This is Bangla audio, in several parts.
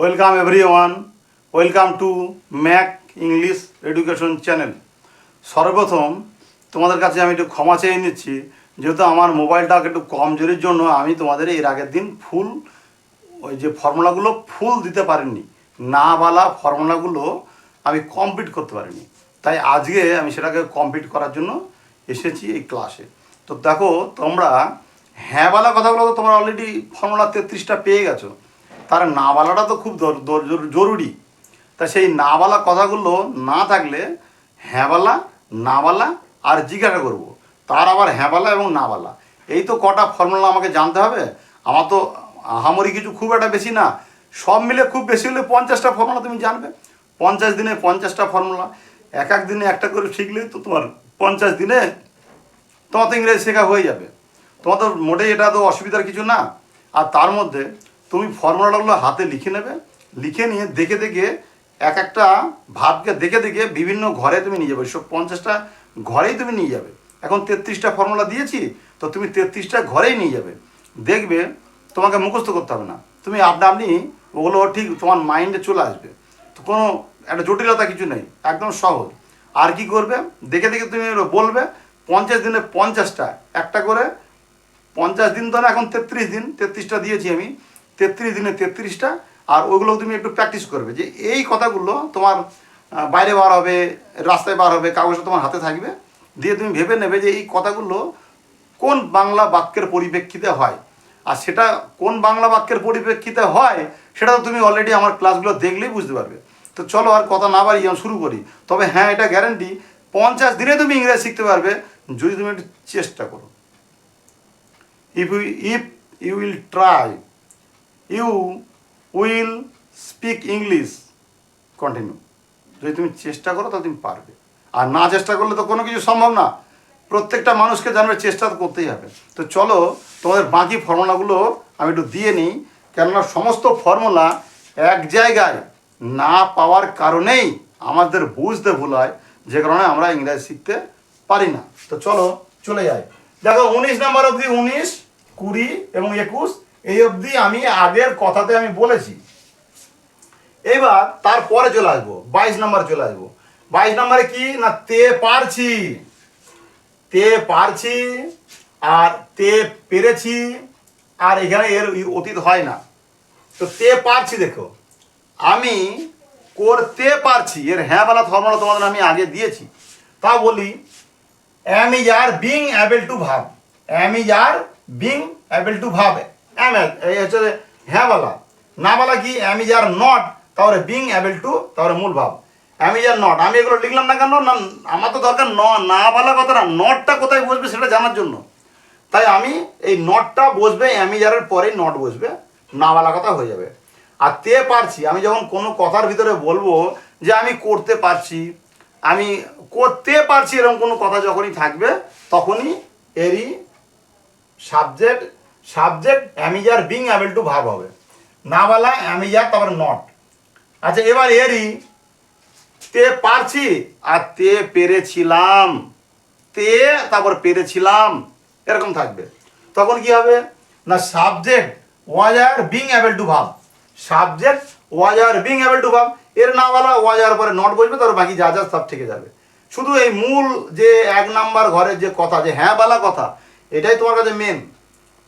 Welcome everyone welcome to Mac English education channel সর্বপ্রথম তোমাদের কাছে আমি একটু ক্ষমা চেয়ে নিচ্ছি, যেহেতু আমার মোবাইলটা একটু কমজোরির জন্য আমি তোমাদের এর আগের দিন ফুল ওই যে ফর্মুলাগুলো ফুল দিতে পারিনি। না বলা ফর্মুলাগুলো আমি কমপ্লিট করতে পারিনি। তাই আজকে আমি সেটাকে কমপ্লিট করার জন্য এসেছি এই ক্লাসে তো দেখো, তোমরা হ্যাঁ বলা কথাগুলো তো তোমরা অলরেডি ফর্মুলা তেত্রিশটা পেয়ে গেছো। তার না বলাটা তো খুব জরুরি। তা সেই না বলা কথাগুলো না থাকলে হ্যাঁ বলা না বলা আর জিজ্ঞাসা করব। তার আবার হ্যাঁ বলা এবং না বলা এই তো কটা ফর্মুলা আমাকে জানতে হবে। আমার তো আহামরি কিছু খুব একটা বেশি না। সব মিলে খুব বেশি হলে পঞ্চাশটা ফর্মুলা তুমি জানবে। পঞ্চাশ দিনে পঞ্চাশটা ফর্মুলা এক এক দিনে একটা করে শিখলে তো তোমার পঞ্চাশ দিনে তোমার তো ইংরেজি শেখা হয়ে যাবে। তোমার তো মোটেই এটা তো অসুবিধার কিছু না। আর তার মধ্যে তুমি ফর্মুলাগুলো হাতে লিখে নেবে, লিখে নিয়ে দেখে দেখে এক একটা ভাবকে দেখে দেখে বিভিন্ন ঘরে তুমি নিয়ে যাবে। সব পঞ্চাশটা ঘরেই তুমি নিয়ে যাবে। এখন তেত্রিশটা ফর্মুলা দিয়েছি, তো তুমি তেত্রিশটা ঘরেই নিয়ে যাবে। দেখবে তোমাকে মুখস্থ করতে হবে না। তুমি আপনা আপনি ওগুলো ঠিক তোমার মাইন্ডে চলে আসবে। তো কোনো একটা জটিলতা কিছু নেই, একদম সহজ। আর কি করবে? দেখে দেখে তুমি বলবে, পঞ্চাশ দিনে পঞ্চাশটা, একটা করে পঞ্চাশ দিন তো না, এখন তেত্রিশ দিন, তেত্রিশটা দিয়েছি আমি। তেত্রিশ দিনে তেত্রিশটা, আর ওইগুলো তুমি একটু প্র্যাকটিস করবে যে এই কথাগুলো তোমার বাইরে বার হবে, রাস্তায় বার হবে, কাগজটা তোমার হাতে থাকবে, দিয়ে তুমি ভেবে নেবে যে এই কথাগুলো কোন বাংলা বাক্যের পরিপ্রেক্ষিতে হয়। আর সেটা কোন বাংলা বাক্যের পরিপ্রেক্ষিতে হয়, সেটা তো তুমি অলরেডি আমার ক্লাসগুলো দেখলেই বুঝতে পারবে। তো চলো আর কথা না বাড়িয়ে শুরু করি। তবে হ্যাঁ এটা গ্যারান্টি পঞ্চাশ দিনে তুমি ইংরেজি শিখতে পারবে, যদি তুমি একটু চেষ্টা করো। If you, if you will try you will speak English continue যদি তুমি চেষ্টা করো, তাহলে তুমি পারবে। আর না চেষ্টা করলে তো কোনো কিছু সম্ভব না। প্রত্যেকটা মানুষকে জানবে চেষ্টা তো করতেই হবে। তো চলো, তোমাদের বাকি ফর্মুলাগুলো আমি একটু দিয়ে নিই। কেননা সমস্ত ফর্মুলা এক জায়গায় না পাওয়ার কারণেই আমাদের বুঝতে ভুল হয়। যে কারণে আমরা ইংরেজি শিখতে পারি না। তো চলো, চলে যাই। দেখো, উনিশ নাম্বার অবধি উনিশ, কুড়ি এবং একুশ। এই অবধি আমি আগের কথাতে আমি বলেছি। এবার তারপরে চলে আসব, বাইশ নাম্বার চলে আসব। বাইশ নাম্বারে কি? না, তে পারছি। তে পারছি আর তে পেরেছি আর এখানে এর অতীত হয় না। তো তে পারছি দেখো। আমি করতে পারছি। এর হ্যাঁ বলা ফর্মুলা তোমাদের আমি আগে দিয়েছি। তা বলি am is are being able to verb. Am is are being able to verb. Am এই হচ্ছে হ্যাঁ বলা না বলা কি? অ্যাম ইজ আর নট তাহলে বিং অ্যাবেল টু তাহলে মূল ভাব। অ্যাম ইজ আর নট আমি এগুলো লিখলাম না কেন? না, আমার তো দরকার ন না বলা কথা না নটটা কোথায় বসবে সেটা জানার জন্য। তাই আমি এই নটটা বসবে অ্যামিজারের পরেই নট বসবে না বলা কথা হয়ে যাবে। আর তে পারছি, আমি যখন কোনো কথার ভিতরে বলব যে আমি করতে পারছি, আমি করতে পারছি এরকম কোনো কথা যখনই থাকবে, তখনই এরই subject subject am is are being able to verb হবে। না বলা অ্যামিজার তারপরে নট। আচ্ছা এবার এরই, তে পারছি আর তে পেরেছিলাম। তে, তারপর পেরেছিলাম, এরকম থাকবে। তখন কি হবে? না, subject was are being able to verb subject was are being able to verb এর না বলা ওয়াজ আর পরে নট বসবে তার বাকি যা যা সব থেকে যাবে। শুধু এই মূল যে এক নাম্বার ঘরের যে কথা, যে হ্যাঁ বলা কথা, এটাই তোমার কাছে মেন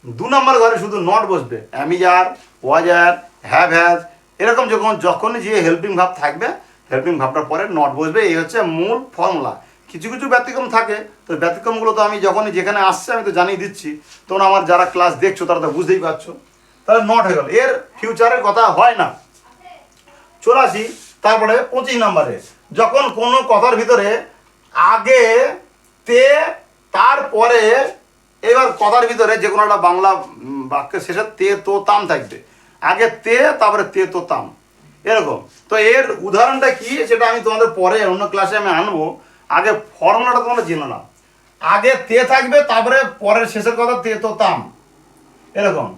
দু নম্বর ঘরে শুধু নট বসবে। অ্যামিজার, ওয়াজার হ্যাভ হ্যাজ এরকম যখন যখনই যে হেল্পিং ভাব থাকবে হেল্পিং ভাবটার পরে নট বসবে, এই হচ্ছে মূল ফর্মুলা কিছু কিছু ব্যতিক্রম থাকে, তো ব্যতিক্রমগুলো তো আমি যখনই যেখানে আসছে, আমি তো জানিয়ে দিচ্ছি। তখন আমার যারা ক্লাস দেখছ, তারা তো বুঝতেই পারছ। তাহলে নট হয়ে গেল। এর ফিউচারের কথা হয় না। চলে তারপরে পঁচিশ নম্বরে। যখন কোনো কথার ভিতরে আগে, তে, তারপরে এবার কথার ভিতরে যে কোনো একটা বাংলা বাক্যের শেষে তে, তো, তাম থাকবে। আগে তে, তারপরে তে, তো, তাম। এরকম। তো এর উদাহরণটা কি? সেটা আমি তোমাদের পরে অন্য ক্লাসে আমি আনব। আগে ফর্মুলাটা তোমরা জেনে নাও। আগে তে থাকবে, তারপরে পরের শেষের কথা তে, তো, তাম। এরকম।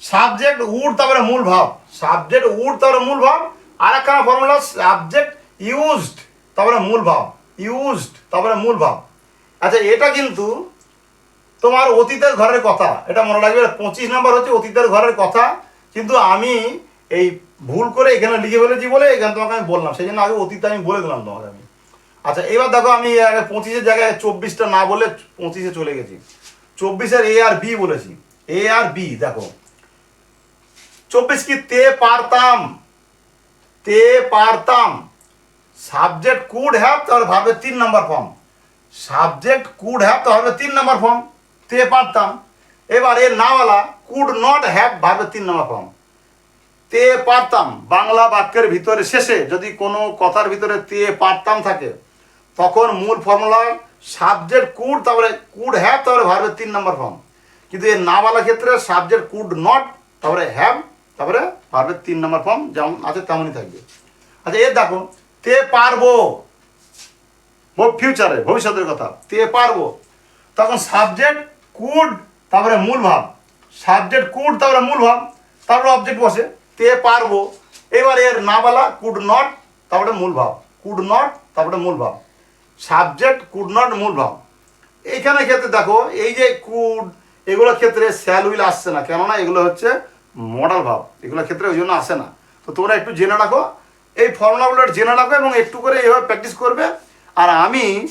সাবজেক্ট উড তারপরে মূল ভাব। সাবজেক্ট উড তারপরে মূল ভাব। আর একখানা ফর্মুলা সাবজেক্ট ইউজড তারপরে মূল ভাব। ইউজড তারপরে মূল ভাব। আচ্ছা এটা কিন্তু তোমার অতীতের ঘরের কথা। এটা মনে রাখবে, পঁচিশ নাম্বার হচ্ছে অতীতের ঘরের কথা। কিন্তু আমি এই ভুল করে এখানে লিখে ফেলেছি বলে এখানে তোমাকে আমি বললাম। সেই জন্য আগে অতীত আমি বলে দিলাম তোমাকে আমি। আচ্ছা এবার দেখো আমি আগে পঁচিশের জায়গায় চব্বিশটা না বলে পঁচিশে চলে গেছি। চব্বিশের এ আর বি বলেছি। এ আর বি দেখো। চব্বিশ কি তে পারতাম? তে পারতাম। সাবজেক্ট কুড হ্যাভ তাহলে ভাববে তিন number form subject could have তাহলে তিন নাম্বার ফর্ম তে পারতাম। এবার এর নাওয়ালা কুড নট হ্যাভ ভাবে তিন নাম্বার ফর্ম তে পারতাম। বাংলা বাক্যের ভিতরে শেষে যদি কোনো কথার ভিতরে তে পারতাম থাকে, তখন মূল ফর্মুলা সাবজেক্ট কুড তারপরে কুড হ্যাভ তারপরে ভার্বের তিন নম্বর ফর্ম কিন্তু এর নাওয়ালা ক্ষেত্রে সাবজেক্ট কুড নট তারপরে হ্যাভ তারপরে ভার্বের তিন নম্বর ফর্ম যেমন আছে তেমনই থাকবে। আচ্ছা এর দেখো, তে পারব। ফিউচারে ভবিষ্যতের কথা, তে পারব। তখন সাবজেক্ট কুড, তারপরে মূল ভাব। সাবজেক্ট কুড, তারপরে মূল ভাব, তারপরে অবজেক্ট বসে। তে পারব। এবার এর নাবালা কুড নট তারপরে মূল ভাব। কুড নট তারপরে মূল ভাব। সাবজেক্ট কুড নট মূল ভাব। এইখানে ক্ষেত্রে দেখো, এই যে কুড এগুলোর ক্ষেত্রে স্যাল উইল আসছে না। কেননা এগুলো হচ্ছে মডাল ভাব। এগুলোর ক্ষেত্রে ওই জন্য আসে না। তো তোমরা একটু জেনে রাখো। এই ফর্মুলাগুলো জেনে রাখো এবং একটু করে এইভাবে প্র্যাকটিস করবে। আর আমি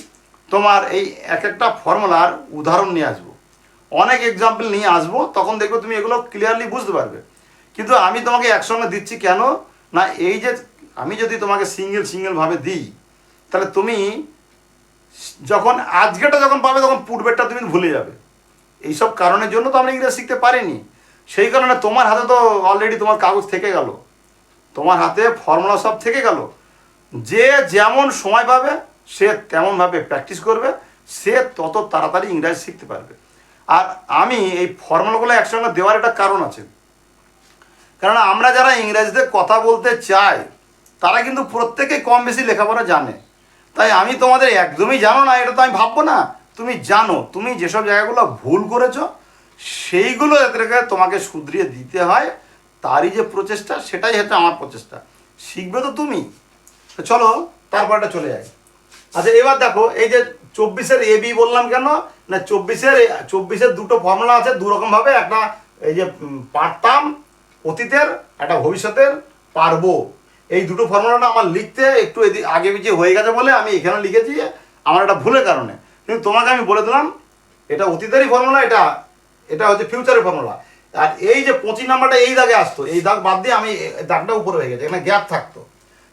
তোমার এই এক একটা ফর্মুলার উদাহরণ নিয়ে আসব। অনেক এক্সাম্পল নিয়ে আসব, তখন দেখবে তুমি এগুলো ক্লিয়ারলি বুঝতে পারবে। কিন্তু আমি তোমাকে একসঙ্গে দিচ্ছি কেন? না, এই যে আমি যদি তোমাকে সিঙ্গেল সিঙ্গেলভাবে দিই, তাহলে তুমি যখন আজকেটা যখন পাবে, তখন পূর্বেরটা তুমি ভুলে যাবে। এইসব কারণের জন্য তো আমরা ইংরেজি শিখতে পারিনি। সেই কারণে তোমার হাতে তো অলরেডি তোমার কাগজ থেকে গেল। তোমার হাতে ফর্মুলা সব থেকে গেল। যে যেমন সময় পাবে, সে তেমনভাবে প্র্যাকটিস করবে। সে তত তাড়াতাড়ি ইংরাজি শিখতে পারবে। আর আমি এই ফর্মুলাগুলো একসঙ্গে দেওয়ার একটা কারণ আছে। কারণ আমরা যারা ইংরেজিতে কথা বলতে চাই, তারা কিন্তু প্রত্যেকে কম বেশি লেখাপড়া জানে। তাই আমি তোমাদের একদমই জানো না, এটা তো আমি ভাববো না। তুমি জানো, তুমি যেসব জায়গাগুলো ভুল করেছ, সেইগুলো এদেরকে তোমাকে শুধরিয়ে দিতে হয়। তারই যে প্রচেষ্টা, সেটাই হচ্ছে আমার প্রচেষ্টা। শিখবে তো তুমি। চলো, তারপরটা চলে যায় আচ্ছা এবার দেখো, এই যে চব্বিশের এ বি বললাম কেন? না, চব্বিশের চব্বিশের দুটো ফর্মুলা আছে দু রকম ভাবে একটা, এই যে পারতাম, অতীতের, একটা ভবিষ্যতের পারব। এই দুটো ফর্মুলাটা আমার লিখতে একটু আগে পিছিয়ে হয়ে গেছে বলে আমি এখানে লিখেছি, আমার একটা ভুলের কারণে। কিন্তু তোমাকে আমি বলে দিলাম, এটা অতীতেরই ফর্মুলা এটা এটা হচ্ছে ফিউচারের ফর্মুলা আর এই যে পঁচিশ নাম্বারটা এই দাগে আসতো, এই দাগ বাদ দিয়ে আমি দাগটা উপরে হয়ে গেছে, এখানে গ্যাপ থাকতো।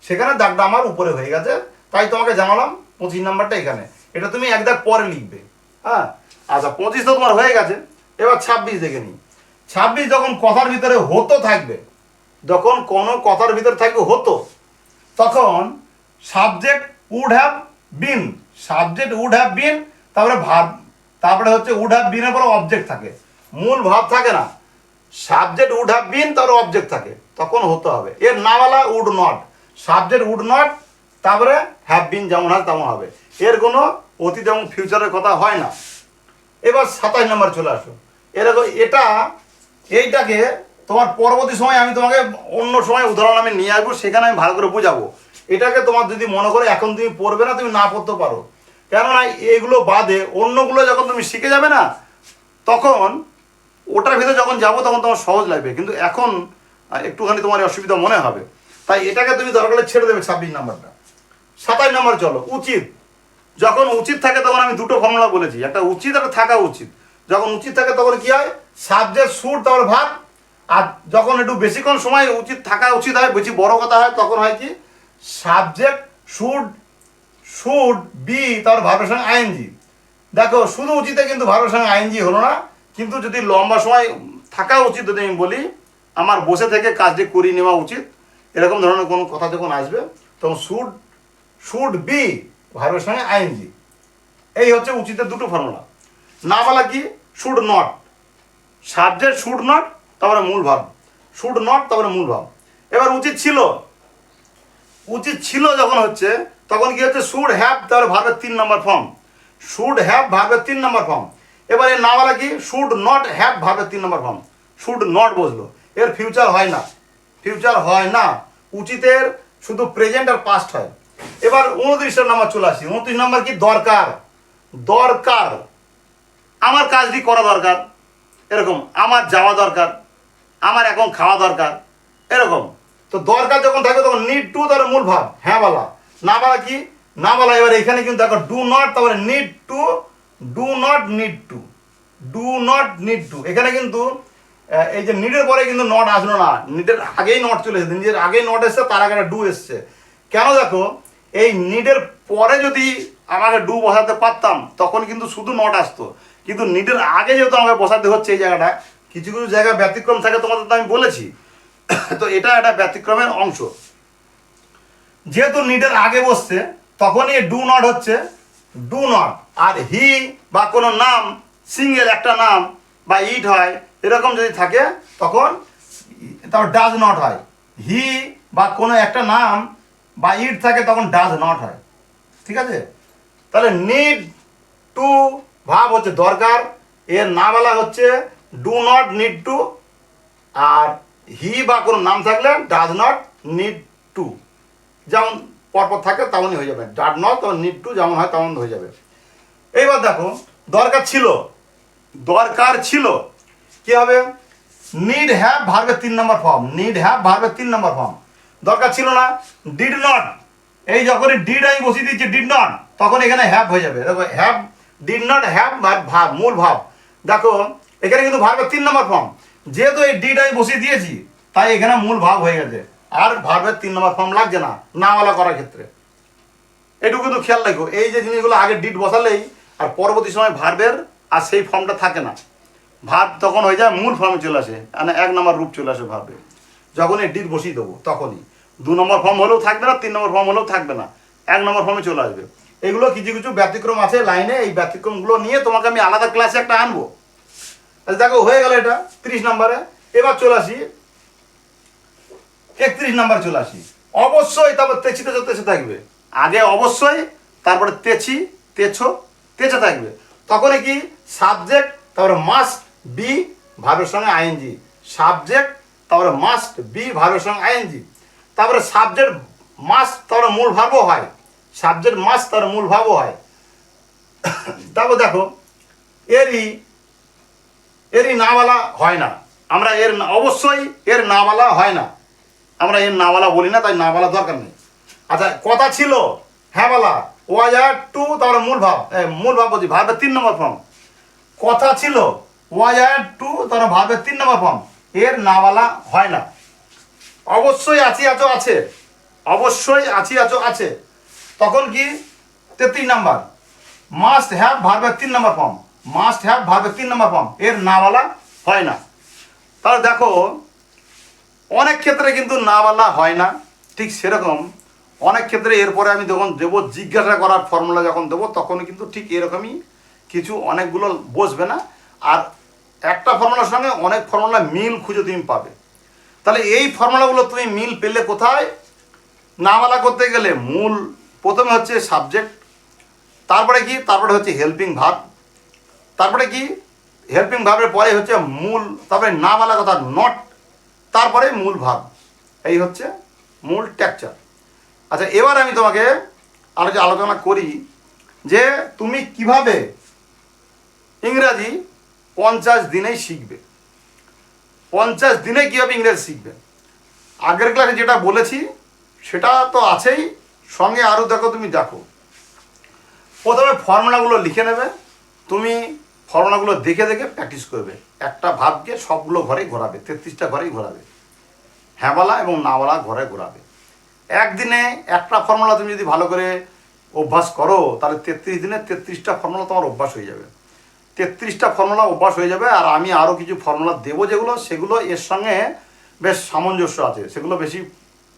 সেখানে দাগটা আমার উপরে হয়ে গেছে, তাই তোমাকে জানালাম পঁচিশ নাম্বারটা এখানে। এটা তুমি এক দাগ পরে লিখবে। হ্যাঁ? আচ্ছা পঁচিশ তো তোমার হয়ে গেছে। এবার ছাব্বিশ দেখে নিই। ছাব্বিশ যখন কথার ভিতরে হতো থাকবে, যখন কোনো কথার ভিতরে থাকবে হতো, তখন subject would have been subject would have been তারপরে ভাব, তারপরে হচ্ছে উড হ্যাভ বিনের পরে অবজেক্ট থাকে। মূল ভাব থাকে না। সাবজেক্ট উড হ্যাভ বিন তারপরে অবজেক্ট থাকে। তখন হতে হবে। এর নাওয়ালা would not subject would not তারপরে হ্যাভ বিন যেমন হয় তেমন হবে। এর কোনো অতীত এবং ফিউচারের কথা হয় না। এবার সাতাশ নম্বর চলে আসো। এরকম এটা, এইটাকে তোমার পরবর্তী সময় আমি তোমাকে অন্য সময় উদাহরণ আমি নিয়ে আসব, সেখানে আমি ভালো করে বোঝাবো। এটাকে তোমার যদি মনে করে এখন তুমি পড়বে না, তুমি না পড়তে পারো। কেননা এইগুলো বাদে অন্যগুলো যখন তুমি শিখে যাবে না, তখন ওটার ভিতরে যখন যাব, তখন তোমার সহজ লাগবে। কিন্তু এখন একটুখানি তোমার অসুবিধা মনে হবে। তাই এটাকে তুমি দরকার ছেড়ে দেবে ছাব্বিশ নাম্বারটা। সাতাশ নাম্বার চলো, উচিত। যখন উচিত থাকে তখন আমি দুটো ফর্মুলা বলেছি। একটা উচিত, একটা থাকা উচিত। যখন উচিত থাকে তখন কি হয়? সাবজেক্ট, সুর, তারপর ভাব। আর যখন একটু বেশিক্ষণ সময় উচিত থাকা উচিত হয়, বেশি বড় কথা হয়, তখন হয় কি? সাবজেক্ট শুড শুড বি, তার ভাবের সঙ্গে আইএনজি। দেখো, শুধু উচিতে কিন্তু ভাবের সঙ্গে আইএনজি হলো না। কিন্তু যদি লম্বা সময় থাকা উচিত যদি আমি বলি, আমার বসে থেকে কাজটি করিয়ে নেওয়া উচিত। এরকম ধরনের কোনো কথা যখন আসবে, তখন শুড শুড বি ভার্বের সঙ্গে আইএনজি। এই হচ্ছে উচিতের দুটো ফর্মুলা না বলা কি? Should not subject should not তারপরে মূল ভাব। শুড নট তারপরে মূল ভাব। এবার উচিত ছিল। উচিত ছিল যখন হচ্ছে, তখন কি হচ্ছে? শুড হ্যাভ তাহলে ভার্বের তিন নম্বর ফর্ম শুড হ্যাভ ভার্বের তিন নম্বর ফর্ম এবার এর না বলা কি? শুড নট হ্যাভ ভার্বের তিন নম্বর ফর্ম শুড নট বসল। এর ফিউচার হয় না। ফিউচার হয় না। উচিতের শুধু প্রেজেন্ট আর পাস্ট হয়। এবার উনত্রিশের নাম্বার চলে আসি। উনত্রিশ নাম্বার কি? দরকার। দরকার। আমার কাজটি করা দরকার? এরকম। আমার যাওয়া দরকার। আমার এখন খাওয়া দরকার। এরকম। তো দরকার যখন থাকবে তখন নিড টু তার মূল ভাব হ্যাঁ বলা। না বলা কি? না বলা। এবার এখানে কিন্তু দেখো ডু নট তারপরে need to do not need to do not need to এখানে কিন্তু এই যে নিডের পরে কিন্তু নট আসলো না। নিডের আগেই নট চলে এসেছে। নিজের আগেই নট এসছে, তার আগে ডু এসছে। কেন দেখো? এই নিডের পরে যদি আমাকে ডু বসাতে পারতাম, তখন কিন্তু শুধু নট আসতো। কিন্তু নিডের আগে যেহেতু আমাকে বসাতে হচ্ছে এই জায়গাটা, কিছু কিছু জায়গায় ব্যতিক্রম থাকে তোমাদের তো আমি বলেছি। তো এটা একটা ব্যতিক্রমের অংশ। যেহেতু নিডের আগে বসছে, তখনই ডু নট হচ্ছে ডু নট। আর হি বা কোনো নাম, সিঙ্গেল একটা নাম বা ইট হয়, এরকম যদি থাকে, তখন তারপর ডাজ নট হয়। হি বা কোনো একটা নাম বা ইট থাকে তখন ডাজ নট হয়। ঠিক আছে? তাহলে নিড টু ভাব হচ্ছে দরকার। এর না বলা হচ্ছে ডু নট নিড টু আর হি বা কোনো নাম থাকলে ডাজ নট নিড টু যেমন পরপর থাকে তেমনই হয়ে যাবে। ডাড নট তখন নিড টু যেমন হয় তেমন হয়ে যাবে। এইবার দেখো, দরকার ছিল। দরকার ছিল। কি হবে? নিড হ্যাভ ভার্বের তিন নম্বর ফর্ম নিড হ্যাভ ভার্বের তিন নম্বর ফর্ম দরকার ছিল না ডিড নট এই যখনই ডিড আমি বসিয়ে দিচ্ছি ডিড নট তখন এখানে হ্যাভ হয়ে যাবে। দেখো হ্যাভ ডিড নট হ্যাভ ভাব, মূল ভাব। দেখো, এখানে কিন্তু ভার্বের তিন নম্বর ফর্ম যেহেতু এই ডিড আমি বসিয়ে দিয়েছি, তাই এখানে মূল ভাব হয়ে গেছে। আর ভার্বের তিন নম্বর ফর্ম লাগছে না, নাওয়ালা করার ক্ষেত্রে। এটুকু কিন্তু খেয়াল রাখো, এই যে জিনিসগুলো আগে ডিট বসালেই আর পরবর্তী সময় ভার্বের আর সেই ফর্মটা থাকে না। ভাব তখন হয়ে যায়, মূল ফর্মে চলে আসে মানে এক নম্বর রূপ চলে আসে ভার্বে। যখন এই ডিট বসিয়ে দেবো, তখনই। দু নম্বর ফর্ম হলেও থাকবে না, তিন নম্বর ফর্ম হলেও থাকবে না। এক নম্বর ফর্মে চলে আসবে। এগুলো কিছু কিছু ব্যতিক্রম আছে লাইনে, এই ব্যতিক্রমগুলো নিয়ে তোমাকে আমি আলাদা ক্লাসে একটা আনব। আচ্ছা দেখো, হয়ে গেল এটা, তিরিশ নম্বরে। এবার চলে আসি। একত্রিশ নাম্বার চলে আসি। অবশ্যই তারপর তেছি, তেছো, তেছে থাকবে। আগে অবশ্যই, তারপরে তেছি, তেছো, তেছে থাকবে। তখন কি? সাবজেক্ট তারপরে মাস্ট বি ভাবের সঙ্গে আইএনজি সাবজেক্ট তারপরে মাস্ট বি ভাবের সঙ্গে আইএনজি তারপরে সাবজেক্ট মাস তার মূল ভাবও হয়। সাবজেক্ট মাস তার মূল ভাবও হয়। তারপর দেখো, এরই এরই নাওয়ালা হয় না। আমরা এর অবশ্যই এর নাওয়ালা হয় না। আমরা এর নাওয়ালা বলি না, তাই নাওয়ালা দরকার নেই। আচ্ছা কথা ছিল হ্যাঁ বলা ওয়াজ আর টু তার মূল ভাব মূল ভাব বলছি, ভাবের তিন নম্বর ফর্ম কথা ছিল ওয়াজ আর টু তারপরে ভাবের তিন নম্বর ফর্ম এর নাওয়ালা হয় না। অবশ্যই আছি আছো আছে। অবশ্যই আছি আছো আছে। তখন কি? তেত্রিশ নাম্বার। মাস্ট হ্যাভ ভার্বের তিন নাম্বার ফর্ম মাস্ট হ্যাভ ভার্বের তিন নাম্বার ফর্ম এর নাওয়ালা হয় না। তাহলে দেখো, অনেক ক্ষেত্রে কিন্তু নাওয়ালা হয় না। ঠিক সেরকম। অনেক ক্ষেত্রে এরপরে আমি যখন দেবো, জিজ্ঞাসা করার ফর্মুলা যখন দেবো, তখন কিন্তু ঠিক এরকমই কিছু অনেকগুলো বসবে না। আর একটা ফর্মুলার সঙ্গে অনেক ফর্মুলা মিল খুঁজে তুমি পাবে। তাহলে এই ফর্মুলাগুলো তুমি মিল পেলে কোথায়? নাওয়ালা করতে গেলে মূল প্রথমে হচ্ছে সাবজেক্ট তারপরে কি? তারপরে হচ্ছে হেল্পিং ভাব তারপরে কি? হেল্পিং ভাবের পরে হচ্ছে মূল, তারপরে না বলা কথা নট তারপরে মূল ভাব এই হচ্ছে মূল টেকচার আচ্ছা এবার আমি তোমাকে আলোচ আলোচনা করি যে তুমি কীভাবে ইংরাজি পঞ্চাশ দিনেই শিখবে। পঞ্চাশ দিনে কীভাবে ইংরেজি শিখবে? আগের ক্লাসে যেটা বলেছি, সেটা তো আছেই। সঙ্গে আরও দেখো তুমি, দেখো। প্রথমে ফর্মুলাগুলো লিখে নেবে। তুমি ফর্মুলাগুলো দেখে দেখে প্র্যাকটিস করবে। একটা ভাবকে সবগুলো ঘরেই ঘোরাবে, তেত্রিশটা ঘরেই ঘোরাবে। হ্যাঁওয়ালা এবং নাওয়ালা ঘরে ঘোরাবে। একদিনে একটা ফর্মুলা তুমি যদি ভালো করে অভ্যাস করো, তাহলে তেত্রিশ দিনে তেত্রিশটা ফর্মুলা তোমার অভ্যাস হয়ে যাবে। তেত্রিশটা ফর্মুলা অভ্যাস হয়ে যাবে আর আমি আরও কিছু ফর্মুলা দেবো যেগুলো, সেগুলো এর সঙ্গে বেশ সামঞ্জস্য আছে। সেগুলো বেশি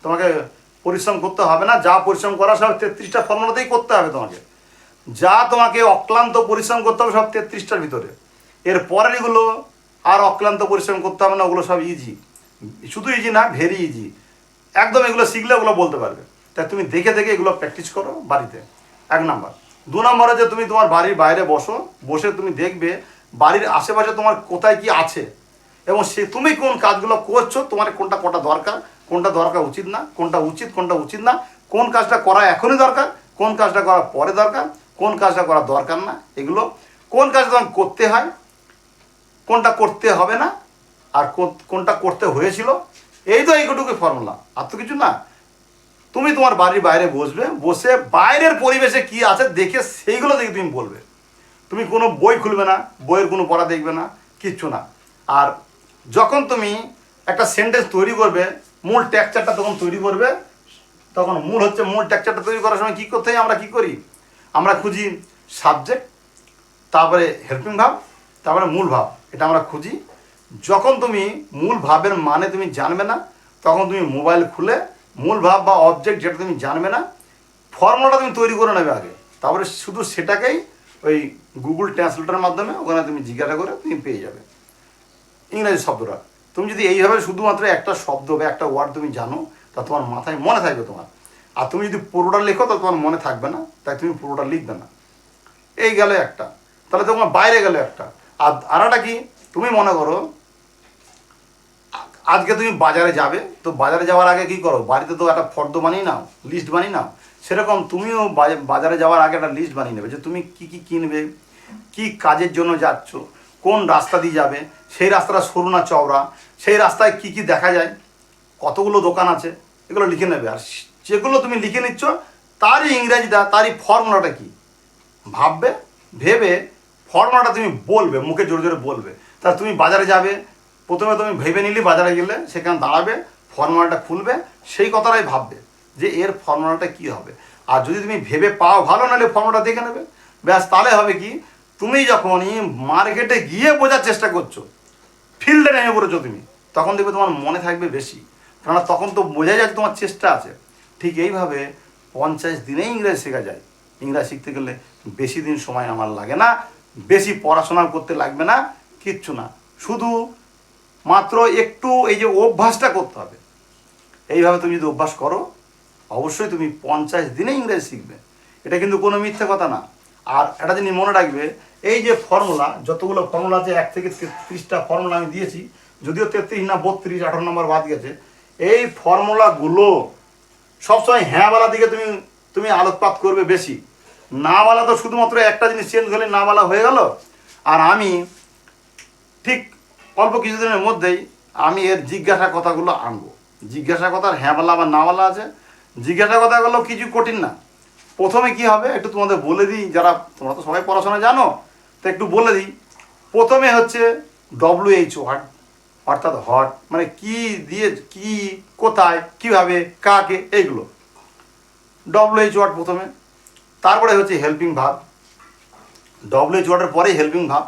তোমাকে পরিশ্রম করতে হবে না। যা পরিশ্রম করা সব তেত্রিশটা ফর্মুলাতেই করতে হবে তোমাকে। যা তোমাকে অক্লান্ত পরিশ্রম করতে হবে সব তেত্রিশটার ভিতরে। এর পরের এগুলো আর অক্লান্ত পরিশ্রম করতে হবে না, ওগুলো সব ইজি শুধু ইজি না ভেরি ইজি একদম এগুলো শিখলে ওগুলো বলতে পারবে। তাই তুমি দেখে দেখে এগুলো প্র্যাকটিস করো বাড়িতে। এক নাম্বার। দু নম্বরে যে তুমি তোমার বাড়ির বাইরে বসো, বসে তুমি দেখবে বাড়ির আশেপাশে তোমার কোথায় কি আছে এবং সে তুমি কোন কাজগুলো করছ, তোমার কোনটা কোনটা দরকার কোনটা দরকার উচিত না, কোনটা উচিত কোনটা উচিত না, কোন কাজটা করা এখনই দরকার, কোন কাজটা করা পরে দরকার, কোন কাজটা করা দরকার না, এগুলো কোন কাজটা তোমার করতে হয়, কোনটা করতে হবে না, আর কোনটা করতে হয়েছিল, এই তো এইটুকু ফর্মুলা আর তো কিছু না। তুমি তোমার বাড়ির বাইরে বসবে, বসে বাইরের পরিবেশে কি আছে দেখে সেইগুলো দেখে তুমি বলবে। তুমি কোনো বই খুলবে না, বইয়ের কোনো পড়া দেখবে না, কিচ্ছু না। আর যখন তুমি একটা সেন্টেন্স তৈরি করবে, মূল টেক্সচারটা তখন তৈরি করবে, তখন মূল হচ্ছে মূল টেক্সচারটা তৈরি করার সময় কী করতে হয়, আমরা কী করি? আমরা খুঁজি সাবজেক্ট তারপরে হেল্পিং ভাব, তারপরে মূল ভাব, এটা আমরা খুঁজি। যখন তুমি মূল ভাবের মানে তুমি জানবে না, তখন তুমি মোবাইল খুলে মূল ভাব বা অবজেক্ট যেটা তুমি জানবে না ফর্মুলাটা তুমি তৈরি করে নেবে আগে। তারপরে শুধু সেটাকেই ওই গুগল ট্রান্সলেটারের মাধ্যমে ওখানে তুমি জিজ্ঞাসা করে তুমি পেয়ে যাবে। ইংরেজি শব্দটা। তুমি যদি এইভাবে শুধুমাত্র একটা শব্দ বা একটা ওয়ার্ড তুমি জানো, তা তোমার মাথায় মনে থাকবে তোমার। আর তুমি যদি পুরোটা লেখো, তা তোমার মনে থাকবে না, তাই তুমি পুরোটা লিখবে না। এই গেল একটা। তাহলে তোমার বাইরে গেল একটা। আর আর একটা কি? তুমি মনে করো আজকে তুমি বাজারে যাবে, তো বাজারে যাওয়ার আগে কি করো? বাড়িতে তো একটা ফর্দ বানিয়ে নাও লিস্ট বানিয়ে নাও। সেরকম তুমিও বাজা- বাজারে যাওয়ার আগে একটা লিস্ট বানিয়ে নেবে যে তুমি কি কি কিনবে, কি কাজের জন্য যাচ্ছ, কোন রাস্তা দিয়ে যাবে, সেই রাস্তাটা সরু না চওড়া, সেই রাস্তায় কি কি দেখা যায়, কতগুলো দোকান আছে, এগুলো লিখে নেবে। আর যেগুলো তুমি লিখে নিচ্ছ, তারই ইংরাজিটা, তারই ফর্মুলাটা কি? ভাববে, ভেবে, ফর্মুলাটা তুমি বলবে, মুখে জোরে জোরে বলবে। তা তুমি বাজারে যাবে প্রথমে তুমি ভেবে নিলি বাজারে গেলে, সেখানে দাঁড়াবে, ফর্মুলাটা খুলবে, সেই কথাটাই ভাববে যে এর ফর্মুলাটা কি হবে। আর যদি তুমি ভেবে পাও ভালো, নাহলে ফর্মুলাটা দেখে নেবে। ব্যাস, তাহলে হবে কি, তুমি যখনই মার্কেটে গিয়ে বোঝার চেষ্টা করছ, ফিল্ডে নেমে পড়েছো তুমি, তখন দেখবে তোমার মনে থাকবে বেশি। কেননা তখন তো বোঝা যায় তোমার চেষ্টা আছে। ঠিক এইভাবে পঞ্চাশ দিনেই ইংরেজি শেখা যায়। ইংরেজি শিখতে গেলে বেশি দিন সময় আমার লাগে না, বেশি পড়াশোনা করতে লাগবে না, কিচ্ছু না। শুধু মাত্র একটু এই যে অভ্যাসটা করতে হবে। এইভাবে তুমি যদি অভ্যাস করো, অবশ্যই তুমি পঞ্চাশ দিনে ইংরেজি শিখবে। এটা কিন্তু কোনো মিথ্যে কথা না। আর একটা জিনিস মনে রাখবে, এই যে ফর্মুলা, যতগুলো ফর্মুলা আছে, এক থেকে তেত্রিশটা ফর্মুলা আমি দিয়েছি, যদিও তেত্রিশ না বত্রিশ, আঠারো নম্বর বাদ গেছে, এই ফর্মুলাগুলো সবসময় হ্যাঁওয়ালা দিকে তুমি তুমি আলোকপাত করবে বেশি। নাওয়ালা তো শুধুমাত্র একটা জিনিস চেঞ্জ হলে নাওয়ালা হয়ে গেল। আর আমি ঠিক অল্প কিছুদিনের মধ্যেই আমি এর জিজ্ঞাসা কথাগুলো আনব। জিজ্ঞাসা কথার হ্যাঁওয়ালা বা নাওয়ালা আছে। জিজ্ঞাসা কথাগুলো কিছু কঠিন না। প্রথমে কি হবে একটু তোমাদের বলে দিই, যারা তোমরা তো সবাই পড়াশোনা জানো, তো একটু বলে দিই। প্রথমে হচ্ছে ডব্লিউ এইচ ওয়ার্ড অর্থাৎ হট মানে কি দিয়ে, কি, কোথায়, কীভাবে, কাকে, এইগুলো। ডব্লিউ এইচ ওয়ার্ড প্রথমে। তারপরে হচ্ছে হেল্পিং ভাব ডব্লিউ এইচ ওয়ার্ডের পরেই হেল্পিং ভাব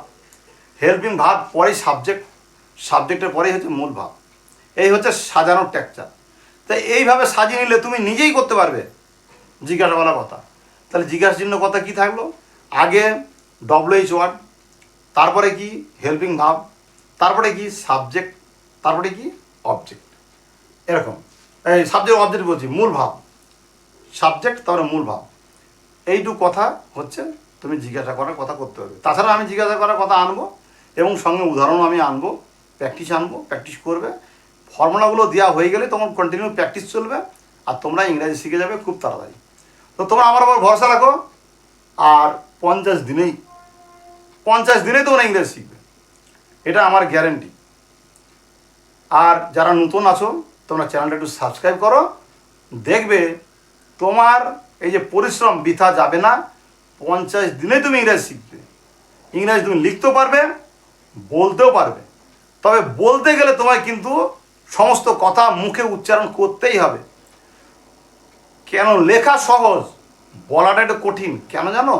হেল্পিং ভাব পরেই সাবজেক্ট সাবজেক্টের পরেই হচ্ছে মূল ভাব। এই হচ্ছে সাজানোর টেকচার তাই এইভাবে সাজিয়ে নিলে তুমি নিজেই করতে পারবে জিজ্ঞাসা বলা কথা। তাহলে জিজ্ঞাসা চিহ্ন কথা কি থাকল? আগে ডব্লিউ এইচ ওয়ার্ড তারপরে কি হেল্পিং ভাব, তারপরে কি সাবজেক্ট তারপরে কি অবজেক্ট এরকম। এই সাবজেক্ট অবজেক্ট বলছি, মূল ভাব। সাবজেক্ট তারপরে মূল ভাব। এইটু কথা হচ্ছে তুমি জিজ্ঞাসা করার কথা করতে হবে। তাছাড়া আমি জিজ্ঞাসা করার কথা আনব এবং সঙ্গে উদাহরণ আমি আনব। প্র্যাকটিস আনব প্র্যাকটিস করবে। ফর্মুলাগুলো দেওয়া হয়ে গেলে তোমার কন্টিনিউ প্র্যাকটিস চলবে আর তোমরা ইংরাজি শিখে যাবে খুব তাড়াতাড়ি। তো তোমরা আমার আবার ভরসা রাখো আর পঞ্চাশ দিনেই পঞ্চাশ দিনেই তোমরা ইংরেজি শিখবে। এটা আমার গ্যারেন্টি আর যারা নতুন আছো, তোমরা চ্যানেলটা একটু সাবস্ক্রাইব করো। দেখবে তোমার এই যে পরিশ্রম বৃথা যাবে না। পঞ্চাশ দিনে তুমি ইংরেজি শিখবে। ইংরেজি তুমি লিখতেও পারবে, বলতেও পারবে। তবে বলতে গেলে তোমায় কিন্তু সমস্ত কথা মুখে উচ্চারণ করতেই হবে। কেন লেখা সহজ, বলাটা একটু কঠিন, কেন জানো?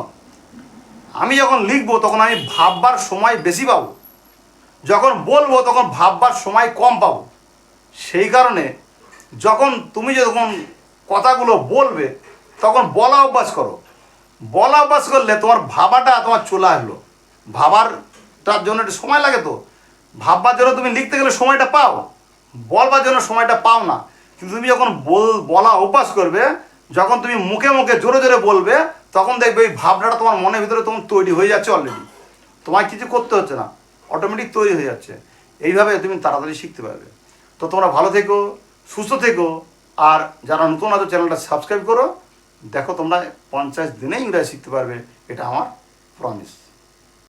আমি যখন লিখব তখন আমি ভাববার সময় বেশি পাবো। যখন বলব তখন ভাববার সময় কম পাবো। সেই কারণে যখন তুমি যখন কথাগুলো বলবে তখন বলা অভ্যাস করো। বলা অভ্যাস করলে তোমার ভাবাটা তোমার চলে আসলো। ভাবারটার জন্য একটু সময় লাগে তো। ভাববার জন্য তুমি লিখতে গেলে সময়টা পাও। বলবার জন্য সময়টা পাও না। কিন্তু তুমি যখন বল, বলা অভ্যাস করবে, যখন তুমি মুখে মুখে জোরে জোরে বলবে, তখন দেখবে এই ভাবনাটা তোমার মনের ভিতরে তখন তৈরি হয়ে যাচ্ছে অলরেডি তোমায় কিছু করতে হচ্ছে না। অটোমেটিক তৈরি হয়ে যাচ্ছে। এইভাবে তুমি তাড়াতাড়ি শিখতে পারবে। তো তোমরা ভালো থেকো, সুস্থ থেকো, আর যারা নতুন আছো, চ্যানেলটা সাবস্ক্রাইব করো। দেখো তোমরা পঞ্চাশ দিনে ইংরাজি শিখতে পারবে। এটা আমার প্রমিস